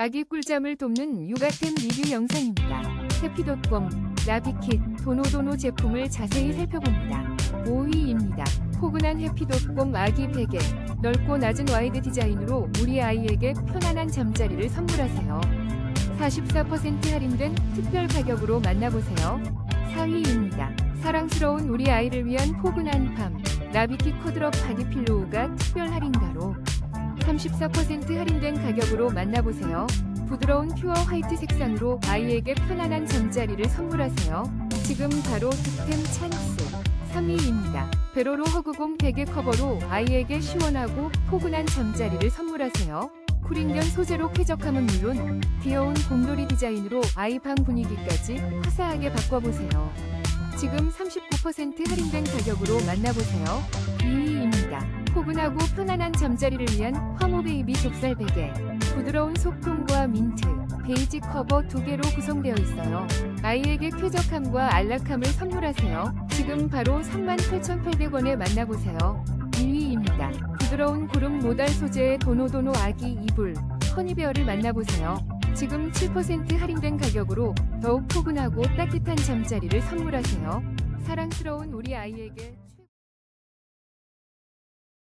아기 꿀잠을 돕는 육아템 리뷰 영상입니다. 해피닷컴, 라비킷, 도노도노 제품을 자세히 살펴봅니다. 5위입니다. 포근한 해피닷컴 아기 베개, 넓고 낮은 와이드 디자인으로 우리 아이에게 편안한 잠자리를 선물하세요. 44% 할인된 특별 가격으로 만나보세요. 4위입니다. 사랑스러운 우리 아이를 위한 포근한 밤, 라비킷 코드럽 바디필로우가 특별 할인가로 34% 할인된 가격으로 만나보세요. 부드러운 퓨어 화이트 색상으로 아이에게 편안한 잠자리를 선물하세요. 지금 바로 득템 찬스. 3위입니다. 베로로 허그공 베개 커버로 아이에게 시원하고 포근한 잠자리를 선물하세요. 쿠링된 소재로 쾌적함은 물론 귀여운 곰돌이 디자인으로 아이 방 분위기까지 화사하게 바꿔보세요. 지금 39% 할인된 가격으로 만나보세요. 2위입니다. 포근하고 편안한 잠자리를 위한 화 모 베이비 좁쌀 베개. 부드러운 소품과 민트, 베이지 커버 두 개로 구성되어 있어요. 아이에게 쾌적함과 안락함을 선물하세요. 지금 바로 38,800원에 만나보세요. 2위입니다. 부드러운 구름 모달 소재의 도노도노 아기 이불, 허니베어를 만나보세요. 지금 7% 할인된 가격으로 더욱 포근하고 따뜻한 잠자리를 선물하세요. 사랑스러운 우리 아이에게